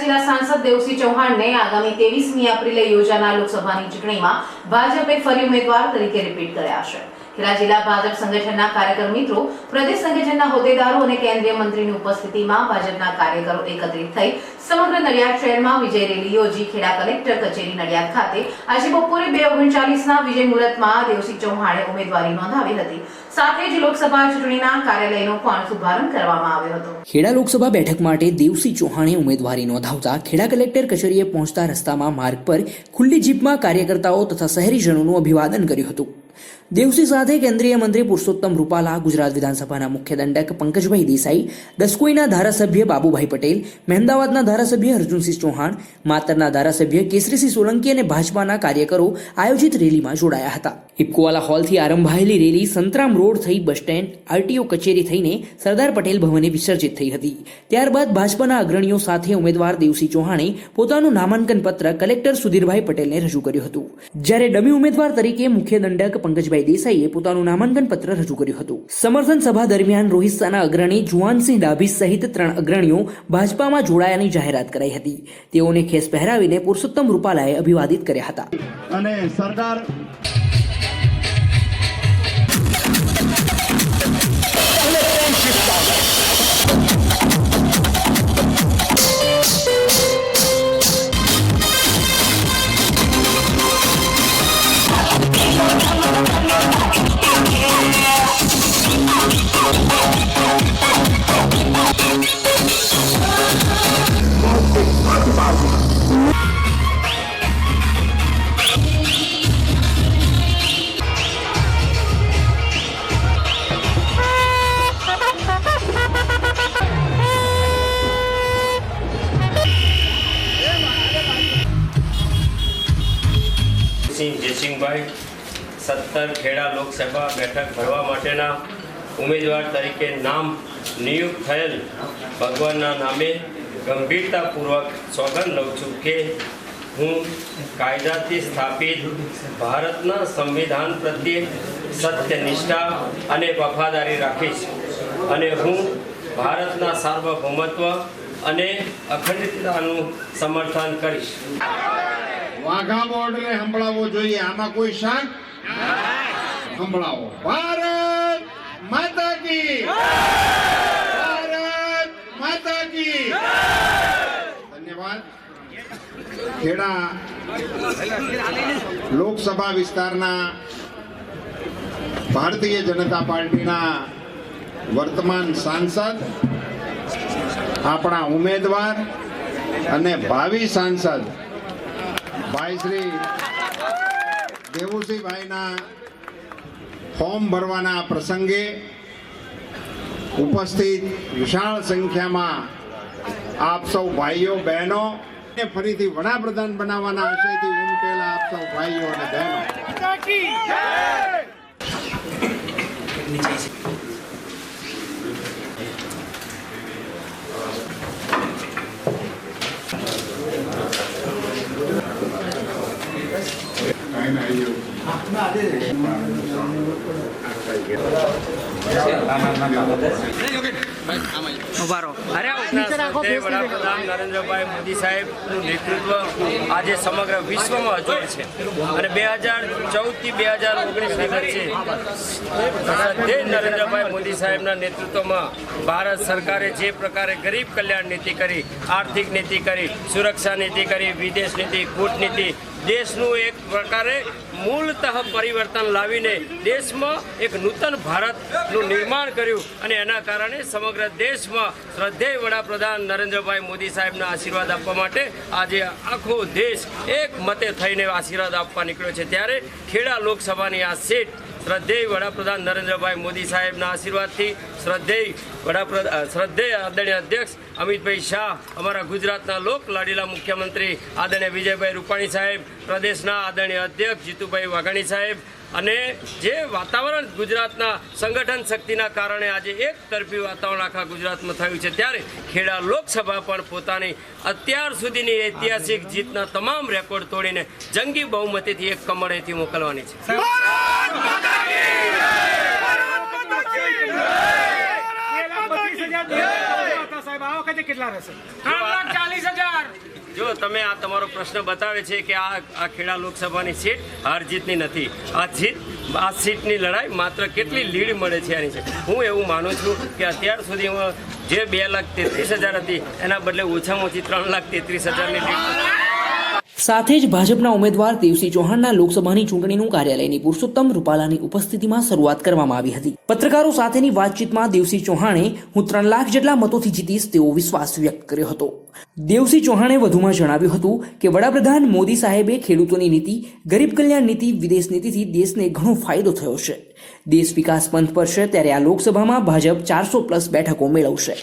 જિલ્લા સાંસદ દેવસિંહ ચૌહાણને આગામી ત્રેવીસમી એપ્રિલે યોજાનાર લોકસભાની ચૂંટણીમાં ભાજપે ફરી ઉમેદવાર તરીકે રિપીટ કર્યા છે. ખેડા જિલ્લા ભાજપ સંગઠનના કાર્યકર મિત્રો, પ્રદેશ સંગઠનના હોદ્દેદારો અને કેન્દ્રીય મંત્રીની ઉપસ્થિતિમાં ભાજપના કાર્યકરો એકત્રિત થઈ સમગ્ર નડિયાદ શહેરમાં વિજય રેલી યોજી ખેડા કલેક્ટર કચેરી નડિયાદ ખાતે આજે બપોરે બે ઓગણચાલીસના વિજય મુહૂર્તમાં દેવસિંહ ચૌહાણે ઉમેદવારી નોંધાવી હતી. સાથે જ લોકસભા ચૂંટણીના કાર્યાલયનો પણ શુભારંભ કરવામાં આવ્યો હતો. ખેડા લોકસભા બેઠક માટે દેવસિંહ ચૌહાણે ઉમેદવારી નોંધાવતા ખેડા કલેક્ટર કચેરીએ પહોંચતા રસ્તામાં માર્ગ પર ખુલ્લી જીપમાં કાર્યકર્તાઓ તથા શહેરીજનોનું અભિવાદન કર્યું હતું. દેવસિંહ સાથે કેન્દ્રીય મંત્રી પુરુષોત્તમ રૂપાલા ગુજરાત વિધાનસભાના મુખ્ય દંડક પંકજભાઈ દેસાઈ, દસકોઈના ધારાસભ્ય બાબુભાઈ પટેલ, મહેમદાવાદના ધારાસભ્ય અર્જુનસિંહ ચૌહાણ, માતરના ધારાસભ્ય કેસરીસિંહ સોલંકી અને ભાજપાના કાર્યકરો આયોજિત રેલીમાં જોડાયા હતા. ઇપકોવાલા હોલથી આરંભાયેલી રેલી સંતરામ રોડ થઈ બસ સ્ટેન્ડ, આરટીઓ કચેરી થઈને સરદાર પટેલ ભવને વિસર્જિત થઈ હતી. ત્યારબાદ ભાજપાના અગ્રણીઓ સાથે ઉમેદવાર દેવસિંહ ચૌહાણે પોતાનું નામાંકન પત્ર કલેક્ટર સુધીરભાઈ પટેલને રજૂ કર્યું હતું. જ્યારે ડમી ઉમેદવાર તરીકે મુખ્ય દંડક પંકજભાઈ દેસાઈએ પોતાનું નામાંકન પત્ર રજૂ કર્યું હતું. સમર્થન સભા દરમિયાન રોહિસ્તાના અગ્રણી જુવાનસિંહ ડાભી સહિત ત્રણ અગ્રણીઓ ભાજપામાં જોડાયાની જાહેરાત કરાઈ હતી. તેઓને ખેસ પહેરાવીને પુરુષોત્તમ રૂપાલાએ અભિવાદિત કર્યા હતા. અને સરદાર સિંહ જયસિંહભાઈ, સત્તર ખેડા લોકસભા બેઠક ભરવા માટેના ઉમેદવાર તરીકે નામ નિયુક્ત થયેલ ભગવાનના નામે ગંભીરતાપૂર્વક સોગંદ લઉં છું કે હું કાયદાથી સ્થાપિત ભારતના સંવિધાન પ્રત્યે સત્યનિષ્ઠા અને વફાદારી રાખીશ અને હું ભારતના સાર્વભૌમત્વ અને અખંડિતતાનું સમર્થન કરીશ. વાઘા બોર્ડને સંભળાવવો જોઈએ. આમાં કોઈ શાક સંભળાવો. ભારત માતા કી! ભારત માતા કી! ધન્યવાદ. ખેડા લોકસભા વિસ્તારના ભારતીય જનતા પાર્ટીના વર્તમાન સાંસદ, આપણા ઉમેદવાર અને ભાવિ સાંસદ ભાઈ શ્રી દેવુસિંહભાઈના ફોર્મ ભરવાના પ્રસંગે ઉપસ્થિત વિશાળ સંખ્યામાં આપ સૌ ભાઈઓ, બહેનો, ને ફરીથી વડાપ્રધાન બનાવવાના આશયથી ઉમટેલા આપ સૌ ભાઈઓ અને બહેનો. 啊那这得行吧那个谢谢慢慢慢慢的 વડાપ્રધાન નરેન્દ્રભાઈ મોદી સાહેબનું નેતૃત્વ આજે સમગ્ર વિશ્વમાં અજોડ છે. અને બે હજાર ચૌદથી બે હજાર ઓગણીસની વચ્ચે નરેન્દ્રભાઈ મોદી સાહેબના નેતૃત્વમાં ભારત સરકારે જે પ્રકારે ગરીબ કલ્યાણ નીતિ કરી આર્થિક નીતિ કરી સુરક્ષા નીતિ કરી વિદેશ નીતિ કૂટનીતિ દેશનું એક પ્રકારે મૂળતઃ પરિવર્તન લાવીને દેશમાં એક નૂતન ભારતનું નિર્માણ કર્યું. અને એના કારણે સમગ્ર દેશમાં શ્રદ્ધેય વડાપ્રધાન નરેન્દ્રભાઈ મોદી સાહેબના આશીર્વાદ આપવા માટે આજે આખો દેશ એક મતે થઈને આશીર્વાદ આપવા નીકળ્યો છે. ત્યારે ખેડા લોકસભાની આ સીટ શ્રદ્ધેય વડાપ્રધાન નરેન્દ્રભાઈ મોદી સાહેબના આશીર્વાદથી શ્રદ્ધેય વડાપ્રધાન શ્રદ્ધેય આદરણીય અધ્યક્ષ અમિતભાઈ શાહ, અમારા ગુજરાતના લોક લાડીલા મુખ્યમંત્રી આદરણીય વિજયભાઈ રૂપાણી સાહેબ, પ્રદેશના આદરણીય અધ્યક્ષ જીતુભાઈ વાઘાણી સાહેબ અને જે વાતાવરણ ગુજરાતના સંગઠન શક્તિના કારણે આજે એક તરફી વાતાવરણ આખા ગુજરાતમાં થયું છે ત્યારે ખેડા લોકસભા પણ પોતાની અત્યાર સુધીની ઐતિહાસિક જીતના તમામ રેકોર્ડ તોડીને જંગી બહુમતીથી એક કમળેથી મોકલવાની છે. કેટલા રહેશે ત્રણ લાખ ચાલીસ હજાર તમે આ તમારો પ્રશ્ન બતાવે છે કે આ આ ખેડા લોકસભાની સીટ હાર જીતની નથી. આ જીત આ સીટની લડાઈ માત્ર કેટલી લીડ મળે છે આની છે? હું એવું માનું છું કે અત્યાર સુધીમાં જે બે લાખ તેત્રીસ હજાર હતી, એના બદલે ઓછામાં ઓછી ત્રણ લાખ તેત્રીસ હજારની લીડ. સાથે જ ભાજપના ઉમેદવાર દેવસિંહ ચૌહાણના લોકસભાની ચૂંટણીનું કાર્યાલયની પુરુષોત્તમ રૂપાલાની ઉપસ્થિતિમાં શરૂઆત કરવામાં આવી હતી. પત્રકારો સાથેની વાતચીતમાં દેવસિંહ ચૌહાણે હું ત્રણ લાખ જેટલા મતોથી જીતીશ તેવો વિશ્વાસ વ્યક્ત કર્યો હતો. દેવસિંહ ચૌહાણે વધુમાં જણાવ્યું હતું કે, વડાપ્રધાન મોદી સાહેબે ખેડૂતોની નીતિ, ગરીબ કલ્યાણ નીતિ, વિદેશ નીતિથી દેશને ઘણો ફાયદો થયો છે. દેશ વિકાસ પંથ પર છે, ત્યારે આ લોકસભામાં ભાજપ ચારસો પ્લસ બેઠકો મેળવશે.